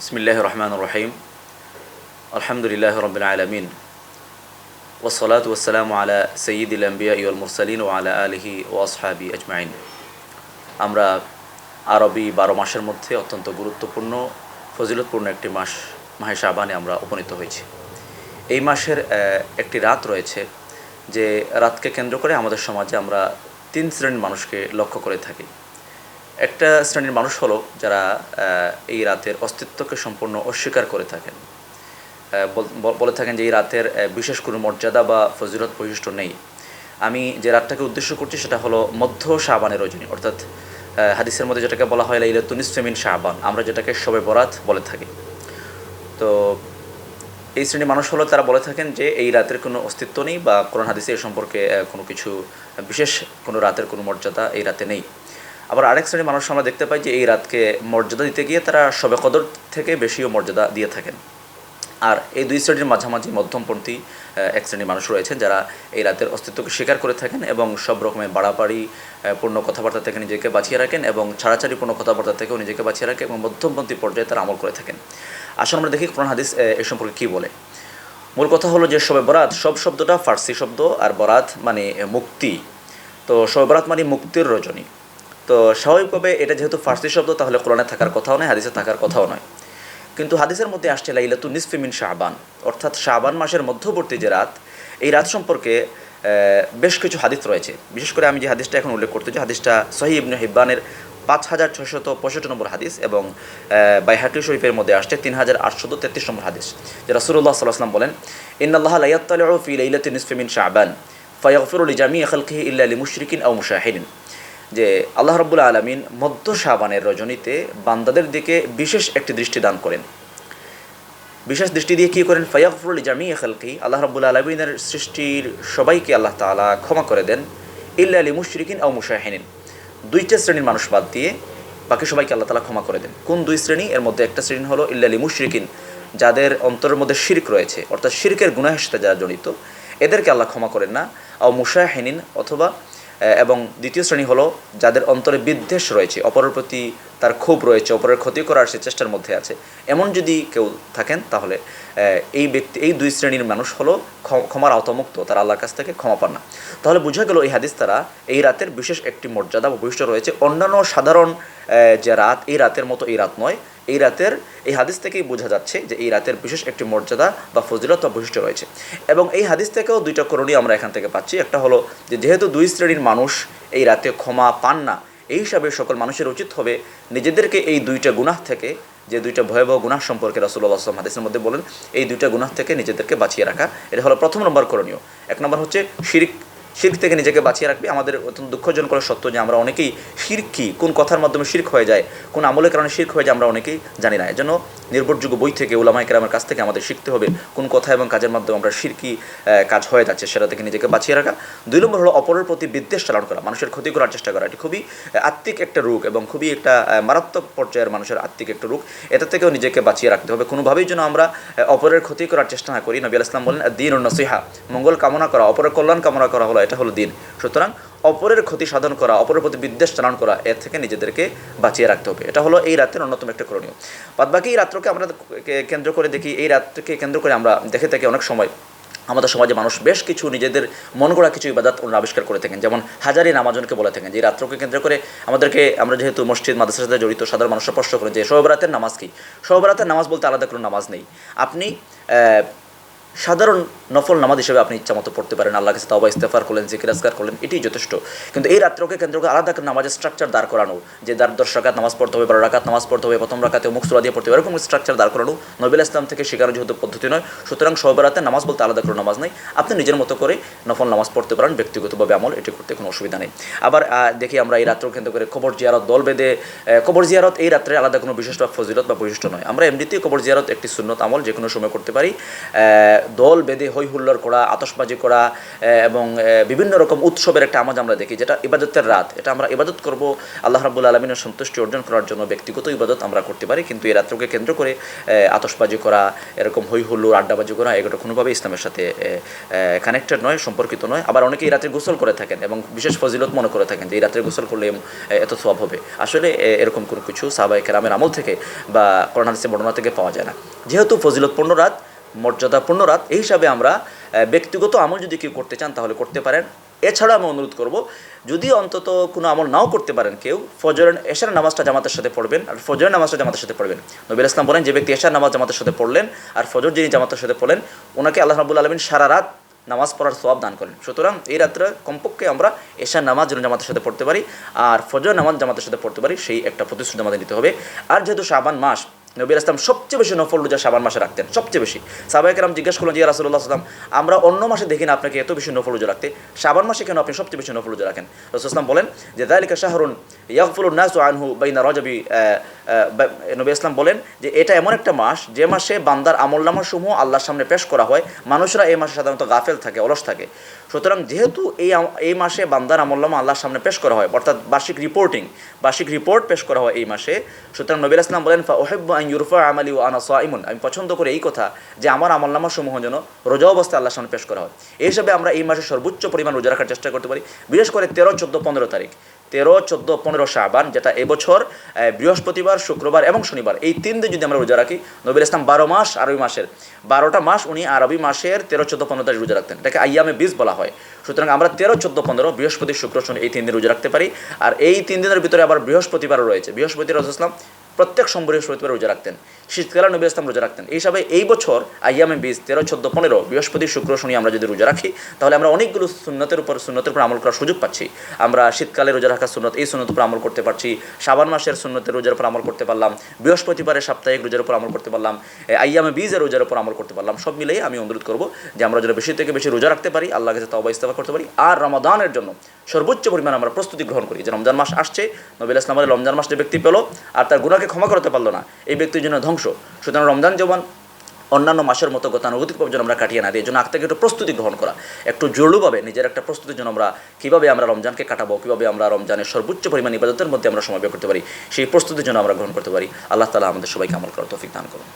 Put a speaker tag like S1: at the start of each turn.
S1: বিসমিল্লাহ রহমান রহিম আলহামদুলিল্লাহ রবিল আলমিন ওসলাত ওসালাম আলা সঈদ আম্বিয়া ইউল মুরসালিন ও আলা আলহি ও আসহাবি আজমাইন আমরা আরবি বারো মাসের মধ্যে অত্যন্ত গুরুত্বপূর্ণ, ফজিলতপূর্ণ একটি মাস, মাহে শাবানে আমরা উপনীত হয়েছি। এই মাসের একটি রাত রয়েছে যে রাতকে কেন্দ্র করে আমাদের সমাজে আমরা তিন শ্রেণির মানুষকে লক্ষ্য করে থাকি। একটা শ্রেণির মানুষ হলো যারা এই রাতের অস্তিত্বকে সম্পূর্ণ অস্বীকার করে থাকেন। বল- থাকেন যে এই রাতের বিশেষ কোনো মর্যাদা বা ফজিলত বৈশিষ্ট্য নেই। আমি যে রাতটাকে উদ্দেশ্য করছি সেটা হলো মধ্য শাবানের রজনী, অর্থাৎ হাদিসের মধ্যে যেটাকে বলা হয় লাইলাতুনিস ফেমিন শাবান, আমরা যেটাকে শবে বরাত বলে থাকি। তো এই শ্রেণির মানুষ হলো তারা বলে থাকেন যে এই রাতের কোনো অস্তিত্ব নেই বা কোরআন হাদিসে এ সম্পর্কে কোনো কিছু বিশেষ কোনো রাতের কোনো মর্যাদা এই রাতে নেই। আবার আরেক শ্রেণির মানুষ আমরা দেখতে পাই যে এই রাতকে মর্যাদা দিতে গিয়ে তারা শবে কদর থেকে বেশিও মর্যাদা দিয়ে থাকেন। আর এই দুই শ্রেণির মাঝামাঝি, মধ্যমপন্থী এক শ্রেণির মানুষ রয়েছেন যারা এই রাতের অস্তিত্বকে স্বীকার করে থাকেন এবং সব রকমের বাড়াবাড়ি পূর্ণ কথাবার্তা থেকে নিজেকে বাঁচিয়ে রাখেন এবং ছাড়াছাড়ি পূর্ণ কথাবার্তা থেকেও নিজেকে বাঁচিয়ে রাখেন এবং মধ্যমপন্থী পর্যায়ে তারা আমল করে থাকেন। আসলে আমরা দেখি কোরআন হাদিস এ সম্পর্কে কী বলে। মূল কথা হলো যে শবে বরাত, সব শব্দটা ফার্সি শব্দ আর বরাত মানে মুক্তি। তো শবে বরাত মানে মুক্তির রজনী। তো স্বাভাবিকভাবে এটা যেহেতু ফার্সি শব্দ, তাহলে কোরআনে থাকার কথাও নয়, হাদিসে থাকার কথাও নয়। কিন্তু হাদিসের মধ্যে আসছে, লাইলাতু নিসফিমিন শাহবান অর্থাৎ শাহবান মাসের মধ্যবর্তী যে রাত, এই রাত সম্পর্কে বেশ কিছু হাদিস রয়েছে। বিশেষ করে আমি যে হাদিসটা এখন উল্লেখ করতে চাই, হাদিসটা সহি ইবনে হিব্বানের পাঁচ হাজার ছশত পঁয়ষট্টি নম্বর হাদিস এবং বাইহাটি শরীফের মধ্যে আসছে তিন হাজার আটশত তেত্রিশ নম্বর হাদিস, যে রাসুল্লাহ সাল্লাহাম বলেন ইন্নআল্লাহ লাইয়াত্তালু ফি লাইলাতি নিসফিমিন শাহবান ফায়াগফিরুল জামি খালকিহি ইল্লা লিমুশরিকিন আও মুশাহিদিন যে আল্লাহ রব্বুল আলমিন মধ্য শাবানের রজনীতে বান্দাদের দিকে বিশেষ একটি দৃষ্টি দান করেন। বিশেষ দৃষ্টি দিয়ে কী করেন? ফয়াকফরুল জামি খালকি। আল্লাহ রব্বুল আলমিনের সৃষ্টির সবাইকে আল্লাহ তাআলা ক্ষমা করে দেন। ইল্লা আলী মুশরিকিন আও মুশাহিনিন। দুইটা শ্রেণির মানুষ বাদ দিয়ে বাকি সবাইকে আল্লাহ তালা ক্ষমা করে দেন। কোন দুই শ্রেণি? এর মধ্যে একটা শ্রেণি হলো ইল্লা আলী মুশরিকিন, যাদের অন্তরের মধ্যে শিরক রয়েছে, অর্থাৎ শিরকের গুনাহের সাথে যারা জড়িত, এদেরকে আল্লাহ ক্ষমা করেন না। আও মুশাহিনিন অথবা এবং দ্বিতীয় শ্রেণি হলো যাদের অন্তরে বিদ্বেষ রয়েছে অপরের প্রতি তার ক্ষোভ রয়েছে, অপরের ক্ষতি করার সে চেষ্টার মধ্যে আছে। এমন যদি কেউ থাকেন, তাহলে এই ব্যক্তি, এই দুই শ্রেণির মানুষ হলো ক্ষ- ক্ষমার আওতামুক্ত, তারা আল্লাহর কাছ থেকে ক্ষমা পান না। তাহলে বোঝা গেল, এই হাদিস তারা এই রাতের বিশেষ একটি মর্যাদা বা বৈশিষ্ট্য রয়েছে। অন্যান্য সাধারণ যে রাত, এই রাতের মতো এই রাত নয়। এই রাতের, এই হাদিস থেকেই বোঝা যাচ্ছে যে এই রাতের বিশেষ একটি মর্যাদা বা ফজিলত বা বৈশিষ্ট্য রয়েছে। এবং এই হাদিস থেকেও দুইটা করণীয় আমরা এখান থেকে পাচ্ছি। একটা হলো যে, যেহেতু দুই শ্রেণির মানুষ এই রাতে ক্ষমা পান না এই হিসাবে সকল মানুষের উচিত হবে নিজেদেরকে এই দুইটা গুনাহ থেকে, যে দুইটা ভয়াবহ গুনাহ সম্পর্কে রাসুল্লাহ আসলাম হাদিসের মধ্যে বলেন, এই দুইটা গুনাহ থেকে নিজেদেরকে বাঁচিয়ে রাখা। এটা হলো প্রথম নম্বর করণীয়। এক নম্বর হচ্ছে শিরিক শির্ক থেকে নিজেকে বাঁচিয়ে রাখবে। আমাদের অত্যন্ত দুঃখজনক সত্য যে আমরা অনেকেই শির্ক কি, কোন কথার মাধ্যমে শির্ক হয়ে যায়, কোন আমলের কারণে শির্ক হয়ে যায় আমরা অনেকেই জানি না। এজন্য নির্ভরযোগ্য বই থেকে ওলামাই কেরামের কাছ থেকে আমাদের শিখতে হবে কোন কথা এবং কাজের মাধ্যমে আমরা শিরকি কাজ হয়ে যাচ্ছে, সেটা থেকে নিজেকে বাঁচিয়ে রাখা। দুই নম্বর হলো অপরের প্রতি বিদ্বেষ চালন করা, মানুষের ক্ষতি করার চেষ্টা করা। এটি খুবই আত্মিক একটা রোগ এবং খুবই একটা মারাত্মক পর্যায়ের মানুষের আত্মিক একটা রোগ। এটা থেকেও নিজেকে বাঁচিয়ে রাখতে হবে। কোনোভাবেই যেন আমরা অপরের ক্ষতি করার চেষ্টা না করি। নবী আল ইসলাম বলেন দিন ও নসিহা। মঙ্গল কামনা করা, অপরের কল্যাণ কামনা করা হলো। এটা হলো দিন। সুতরাং অপরের ক্ষতি সাধন করা, অপরের প্রতি বিদ্বেষ চালন করা, এর থেকে নিজেদেরকে বাঁচিয়ে রাখতে হবে। এটা হলো এই রাতের অন্যতম একটা করণীয়। বাদ বাকি এই রাত্রকে আমরা কেন্দ্র করে দেখি, এই রাতকে কেন্দ্র করে আমরা দেখে থাকি অনেক সময় আমাদের সমাজে মানুষ বেশ কিছু নিজেদের মন গড়া কিছু ইবাদত ওনারা আবিষ্কার করে থাকেন। যেমন হাজারি নামাজনকে বলে থাকেন যে রাত্রকে কেন্দ্র করে আমাদেরকে আমরা যেহেতু মসজিদ, মাদ্রাসার সাথে জড়িত, সাধারণ মানুষরা প্রশ্ন করেন যে সহবরাতের নামাজ কি? সহবরাতের নামাজ বলতে আলাদা কোনো নামাজ নেই। আপনি সাধারণ নফল নামাজ হিসেবে আপনি ইচ্ছা মতো পড়তে পারেন আল্লাহ কাছে তাওবা ইস্তেফার করলেন, জিকির, আজকার করলেন, এটাই যথেষ্ট। কিন্তু এই রাত্রকে কেন্দ্র করে আলাদা নামাজের স্ট্রাকচার দাঁড় করানো, যে দার দশ রাকাত নামাজ পড়তে হবে, বারো রাকাত নামাজ পড়তে হবে, প্রথম রাকাতে মুখ সুরা দিয়ে পড়তে হবে, এরকম স্ট্রাকচার দাঁড় করানো নবিল ইসলাম থেকে শেখানো যেহেতু পদ্ধতি নয়, সুতরাং সহবেরাতে নামাজ বলতে আলাদা কোনো নামাজ নেই, আপনি নিজের মতো করে নফল নামাজ পড়তে পারেন, ব্যক্তিগতভাবে আমল, এটি করতে কোনো অসুবিধা নেই। আবার দেখি আমরা এই রাত্র কেন্দ্র করে কবর জিয়ারত, দল বেঁধে কবর জিয়ারত এই রাত্রে আলাদা কোনো বিশেষ বা ফজিলত বা বৈশিষ্ট্য নয়। আমরা এমনিতেই কবর জিয়ারত একটি সুন্নত আমল যে কোনো সময় করতে পারি। দল বেঁধে হই হুল্লোড় করা আতশবাজি করা এবং বিভিন্ন রকম উৎসবের একটা আমাজ আমরা দেখি যেটা ইবাদতের রাত। এটা আমরা ইবাদত করব আল্লাহ রাবুল আলমিনের সন্তুষ্টি অর্জন করার জন্য ব্যক্তিগত ইবাদত আমরা করতে পারি কিন্তু এই রাত্রকে কেন্দ্র করে আহ, আতশবাজি করা এরকম হই হুল্লোড় আড্ডাবাজি করা এগুলো কোনোভাবে ইসলামের সাথে কানেক্টেড নয় সম্পর্কিত নয়। আবার অনেকে এই রাত্রে গোসল করে থাকেন এবং বিশেষ ফজিলত মনে করে থাকেন যে এই রাত্রে গোসল করলে এত সব হবে। আসলে এরকম কোনো কিছু সাবাই কেরামের আমল থেকে বা করোনা বর্ণনা থেকে পাওয়া যায় না। যেহেতু ফজিলতপূর্ণ রাত মর্যাদাপূর্ণ রাত। এই হিসাবে আমরা ব্যক্তিগত আমল যদি কেউ করতে চান তাহলে করতে পারেন। এছাড়া আমি অনুরোধ করব, যদি অন্তত কোনো আমল নাও করতে পারেন কেউ ফজরের এশার নামাজটা জামাতের সাথে পড়বেন, আর ফজরের নামাজটা জামাতের সাথে পড়বেন। নবীল ইসলাম বলেন, যে ব্যক্তি এশার নামাজ জামাতের সাথে পড়লেন, আর ফজর যিনি জামাতের সাথে পড়লেন, ওনাকে আল্লাহ রাবুল আলমিন সারা রাত নামাজ পড়ার সব দান করেন। সুতরাং এই রাত্রে কমপক্ষে আমরা এশার নামাজ যেন জামাতের সাথে পড়তে পারি, আর ফজর নামাজ জামাতের সাথে পড়তে পারি, সেই একটা প্রতিশ্রুতি আমাদের নিতে হবে। আর যেহেতু শাবান মাস নবীর আসলাম সবচেয়ে বেশি নফল রোজা শাবান মাসে রাখতেন, সবচেয়ে বেশি। সাবাই সাবাইকেরাম জিজ্ঞেস করলেন যে রাসুল্লাহ আসলাম আমরা অন্য মাসে দেখি না আপনাকে এত বেশি নফল রোজা রাখতে। সাবান মাসে কেন আপনি সবচেয়ে বেশি নফল রোজা রাখেন? রসুল আসলাম বলেন যে দায়লিকা শাহরুন ইয়াকফুলুন নাসু আনহু বাইনা রজবি নবী ইসলাম বলেন যে এটা এমন একটা মাস, যে মাসে বান্দার আমলনামা সমূহ আল্লাহর সামনে পেশ করা হয়, মানুষরা এই মাসে সাধারণত গাফেল থাকে, অলস থাকে। সুতরাং যেহেতু এই এই মাসে বান্দার আমলনামা আল্লাহর সামনে পেশ করা হয়, অর্থাৎ বার্ষিক রিপোর্টিং বার্ষিক রিপোর্ট পেশ করা হয় এই মাসে, সুতরাং নবী ইসলাম বলেন ফা ওহেব্ব আন ইউরফা আমালি ও আনা আমি পছন্দ করি এই কথা, যে আমার আমলনামা সমূহ যেন রোজা অবস্থায় আল্লাহর সামনে পেশ করা হয়। এই হিসাবে আমরা এই মাসে সর্বোচ্চ পরিমাণ রোজা রাখার চেষ্টা করতে পারি, বিশেষ করে তেরো, চোদ্দ, পনেরো তারিখ। তেরো, চোদ্দ, পনেরো শাবান, যেটা এবছর বৃহস্পতিবার, শুক্রবার এবং শনিবার। এই তিন দিন যদি আমরা রোজা রাখি নবীল ইসলাম বারো মাস, আরবি মাসের। বারোটা মাস উনি আরবি মাসের তেরো, চোদ্দ, পনেরো তারিখ রোজা রাখতেন। এটাকে আইয়ামে বিষ বলা হয়। সুতরাং আমরা তেরো, চোদ্দ, পনেরো, বৃহস্পতি, শুক্র, শনি এই তিন দিন রোজা রাখতে পারি। আর এই তিন দিনের ভিতরে আবার বৃহস্পতিবারও রয়েছে। বৃহস্পতি রসুলাম প্রত্যেক সোম বৃহস্পতিবার রোজা রাখতেন। শীতকালে নবী ইসলাম রোজা রাখতেন। এই হিসাবে এই বছর আইয়ামে বিশ তেরো, চোদ্দ, পনেরো, বৃহস্পতি, শুক্র, শনি আমরা যদি রোজা রাখি, তাহলে আমরা অনেকগুলো সুন্নতের উপর সুন্নতের উপর আমল করার সুযোগ পাচ্ছি। আমরা শীতকালে রোজা রাখার সুন্নত, এই সুন্নতের উপর আমল করতে পারছি। শাবান মাসের সুন্নতের রোজার উপর আমল করতে পারলাম। বৃহস্পতিবারের সাপ্তাহিক রোজার উপর আমল করতে পারলাম। আইয়ামে বীজের রোজার উপর আমল করতে পারলাম। সব মিলেই আমি অনুরোধ করব যে আমরা যেন বেশি থেকে বেশি রোজা রাখতে পারি আল্লাহ কাছে তবা ইস্তেফা করতে পারি। আর রমাদানের জন্য সর্বোচ্চ পরিমাণ আমরা প্রস্তুতি গ্রহণ করি। যে রমজান মাস আসছে নবীল ইসলাম আমাদের রমজান মাস যে ব্যক্তি পেল, আর তার গুণাকে ক্ষমা করতে পারল না। এই ব্যক্তির জন্য ধ্বংস সুতরাং রমজান যেমন অন্যান্য মাসের মতো গতানুগতিকভাবে যেন আমরা কাটিয়ে না দিই জন্য আগ থেকে একটু প্রস্তুতি গ্রহণ করা, একটু জরুরিভাবে নিজের একটা প্রস্তুতির জন্য আমরা কীভাবে আমরা রমজানকে কাটাবো, কীভাবে আমরা রমজানের সর্বোচ্চ পরিমাণ ইবাদতের মধ্যে আমরা সময় করতে পারি, সেই প্রস্তুতির জন্য আমরা গ্রহণ করতে পারি। আল্লাহ তালা আমাদের সবাইকে আমল করার তৌফিক দান করুন।